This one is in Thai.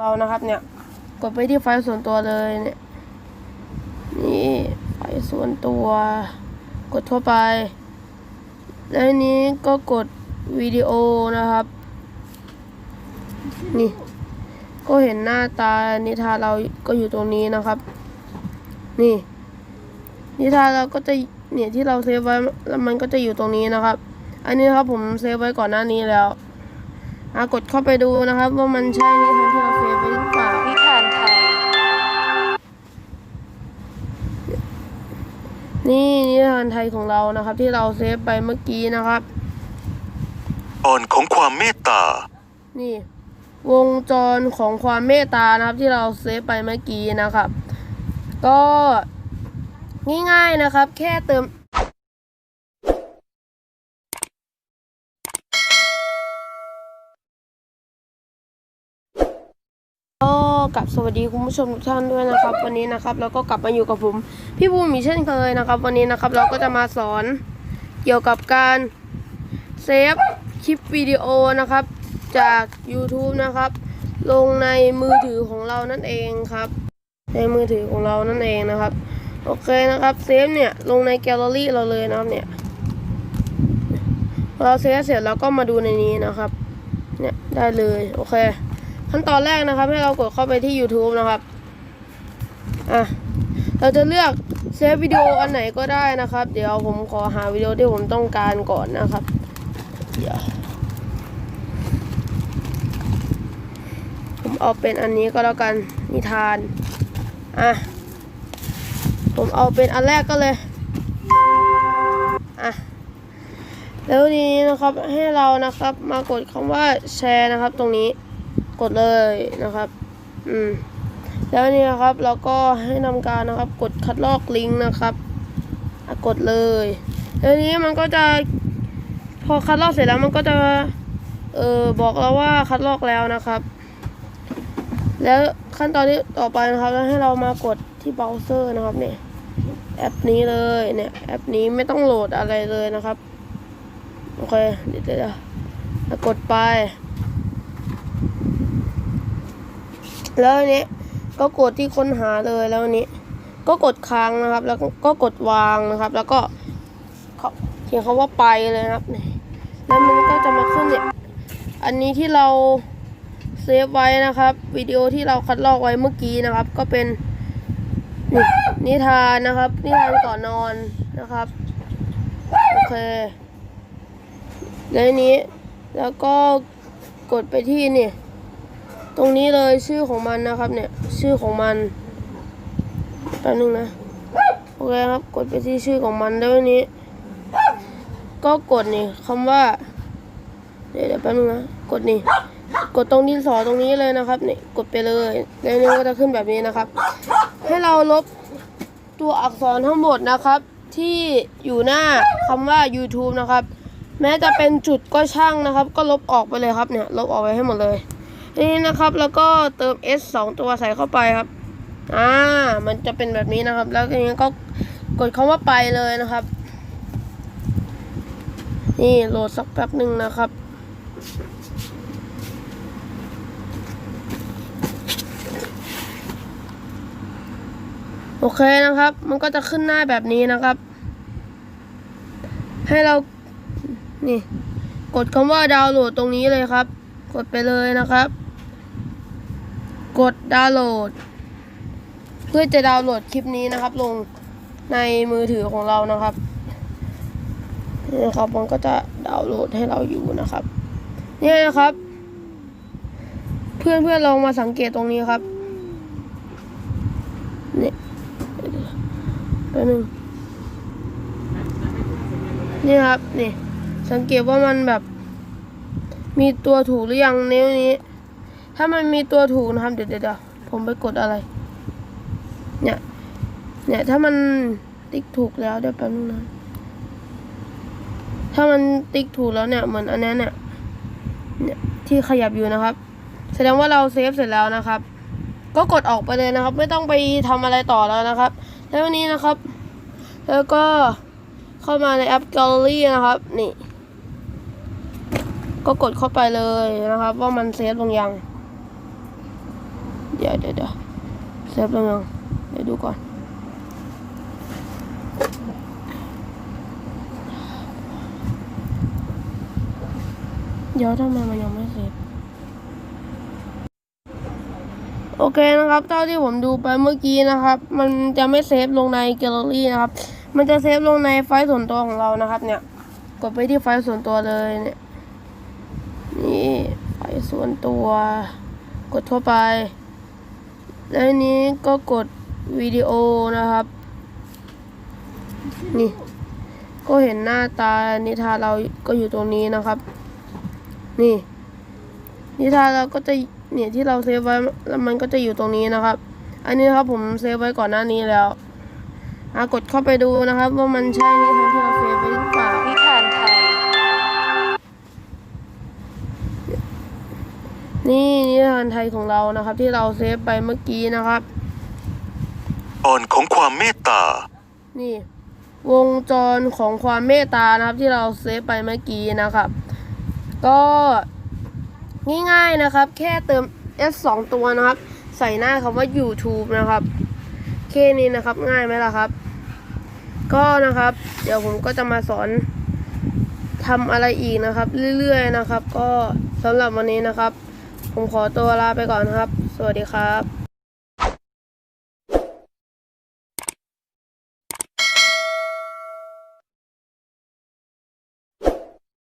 เรานะครับเนี่ย กดไปที่ไฟล์ส่วนตัวเลยเนี่ยนี่ไฟล์ส่วนตัว กดทั่วไป แล้วนี้ก็กดวิดีโอนะครับ นี่ ก็เห็นหน้าตานิทานเราก็อยู่ตรงนี้นะครับ นี่ นิทานเราก็จะเนี่ยที่เราเซฟไว้แล้วมันก็จะอยู่ตรงนี้นะครับ อันนี้ครับผมเซฟไว้ก่อนหน้านี้แล้ว อะกดเข้าไปดูนะครับ ว่ามันใช่นิทานที่เราเซฟไว้หรือเปล่านิทานไทย นี่นิทานไทยของเรานะครับ ที่เราเซฟไปเมื่อกี้นะครับ ตอนของความเมตตา นี่ วงจรของความเมตตานะครับ ที่เราเซฟไปเมื่อกี้นะครับ ก็ง่ายๆนะครับ แค่เติม ก็กลับสวัสดีคุณผู้ชมทุกท่านด้วยนะครับ วันนี้นะครับเราก็กลับมาอยู่กับผม พี่ภูมิอีเช่นเคยนะครับ วันนี้นะครับเราก็จะมาสอนเกี่ยวกับการเซฟคลิปวิดีโอนะครับ จาก YouTube นะครับ ลงในมือถือของเรานั่นเองครับ ในมือถือของเรานั่นเองนะครับโอเคนะครับเซฟเนี่ยลงในแกลเลอรี่เราเลยนะครับเนี่ยเราเซฟเสร็จแล้วก็มาดูในนี้นะครับเนี่ยได้เลยโอเค ขั้นตอนแรกนะครับ ให้เรากดเข้าไปที่ YouTube นะครับอะเราจะเลือกเซฟวิดีโออันไหนก็ได้นะครับ เดี๋ยวผมขอหาวิดีโอที่ผมต้องการก่อนนะครับเดี๋ยวผมเอาเป็นอันนี้ก็แล้วกันนิทานอะผมเอาเป็นอันแรกก็เลยอะแล้วทีนี้นะครับให้เรานะครับมากดคำว่าแชร์นะครับตรงนี้ กดเลยนะครับ อืม แล้วนี่นะครับเราก็ให้ทำการนะครับ กดคัดลอกลิงก์นะครับอะกดเลยแล้วนี้มันก็จะพอคัดลอกเสร็จแล้วมันก็จะเออบอกเราว่าคัดลอกแล้วนะครับ แล้วขั้นตอนที่ต่อไปนะครับแล้วให้เรามากดที่เบราว์เซอร์นะครับเนี่ยแอปนี้เลยเนี่ยแอปนี้ไม่ต้องโหลดอะไรเลยนะครับ โอเคเดี๋ยวเดี๋ยวกดไป แล้วอันนี้ก็กดที่ค้นหาเลยแล้วอันนี้ ก็กดค้างนะครับ แล้วก็กดวางนะครับ แล้วก็เขาเขียนคำว่าไปเลยนะครับนี่แล้วมันก็จะมาขึ้นเนี่ยอันนี้ที่เราเซฟไว้นะครับ วิดีโอที่เราคัดลอกไว้เมื่อกี้นะครับ ก็เป็นนี่นิทานนะครับ นิทานก่อนนอนนะครับโอเคแล้วนนี้แล้วก็กดไปที่นี่ ตรงนี้เลยชื่อของมันนะครับ เนี่ย ชื่อของมันแป๊บนึงนะโอเคครับ กดไปที่ชื่อของมันแล้วนี้ ก็กดนี่คำว่า เดี๋ยวแป๊บนึงนะกดนี่ กดตรงดินสอตรงนี้เลยนะครับนี่กดไปเลยแล้วนี่ก็จะขึ้นแบบนี้นะครับ ให้เราลบตัวอักษรทั้งหมดนะครับ ที่อยู่หน้าคำว่า YouTube นะครับ แม้จะเป็นจุดก็ช่างนะครับ ก็ลบออกไปเลยครับเนี่ย ลบออกไปให้หมดเลย นี่นะครับแล้วก็เติม S สองตัวใส่เข้าไปครับ อ่า มันจะเป็นแบบนี้นะครับ แล้วทีนี้ก็กดคำว่าไปเลยนะครับ นี่โหลดสักแป๊บหนึ่งนะครับโอเคนะครับ มันก็จะขึ้นหน้าแบบนี้นะครับ ให้เรา นี่ กดคำว่าดาวน์โหลดตรงนี้เลยครับ กดไปเลยนะครับ กดดาวน์โหลด เพื่อจะดาวน์โหลดคลิปนี้นะครับ ลงในมือถือของเรานะครับนี่นะครับมันก็จะดาวน์โหลดให้เราอยู่นะครับ เนี่ยนะครับ เพื่อนเพื่อนลองมาสังเกตตรงนี้ครับเนี่ยแป๊บนึงนี่ครับนี่สังเกตว่ามันแบบ มีตัวถูกหรือยังนิ้วนี้ ถ้ามันมีตัวถูกนะครับ เดี๋ยวเดี๋ยวผมไปกดอะไร เนี่ย เนี่ยถ้ามันติ๊กถูกแล้วเดี๋ยวแป๊บนึงนะ ถ้ามันติ๊กถูกแล้วเนี่ย เหมือนอันนี้เนี่ยเนี่ยที่ขยับอยู่นะครับ แสดงว่าเราเซฟเสร็จแล้วนะครับ ก็กดออกไปเลยนะครับ ไม่ต้องไปทำอะไรต่อแล้วนะครับ แล้ววันนี้นะครับ แล้วก็เข้ามาในแอป Gallery นะครับ นี่ ก็กดเข้าไปเลยนะครับ ว่ามันเซฟลงยัง เดี๋ยวเดี๋ยวเดี๋ยวเซฟแลงยังเดี๋ยวดูก่อนเดี๋ยวทำไมมันยังไม่เสร็จ โอเคนะครับ เท่าที่ผมดูไปเมื่อกี้นะครับ มันจะไม่เซฟลงในแกลเลอรี่นะครับ มันจะเซฟลงในไฟล์ส่วนตัวของเรานะครับ เนี่ย กดไปที่ไฟล์ส่วนตัวเลยเนี่ย นี่ไฟล์ส่วนตัว กดทั่วไป แล้วนี้ก็กดวิดีโอนะครับ นี่ ก็เห็นหน้าตานิทานเราก็อยู่ตรงนี้นะครับ นี่ นิทานเราก็จะเนี่ยที่เราเซฟไว้แล้วมันก็จะอยู่ตรงนี้นะครับ อันนี้ครับผมเซฟไว้ก่อนหน้านี้แล้วอะกดเข้าไปดูนะครับ ว่ามันใช่นิทานที่เราเซฟไว้หรือเปล่า นี่นิทานไทยของเรานะครับ ที่เราเซฟไปเมื่อกี้นะครับ ตอนของความเมตตา นี่ วงจรของความเมตตานะครับ ที่เราเซฟไปเมื่อกี้นะครับ ก็ง่ายๆนะครับ แค่เติม S 2ตัวนะครับ ใส่หน้าคำว่า YouTube นะครับแค่นี้นะครับง่ายไหมล่ะครับ ก็นะครับ เดี๋ยวผมก็จะมาสอนทำอะไรอีกนะครับ เรื่อยๆนะครับ ก็สำหรับวันนี้นะครับ ผมขอตัวลาไปก่อนครับ สวัสดีครับ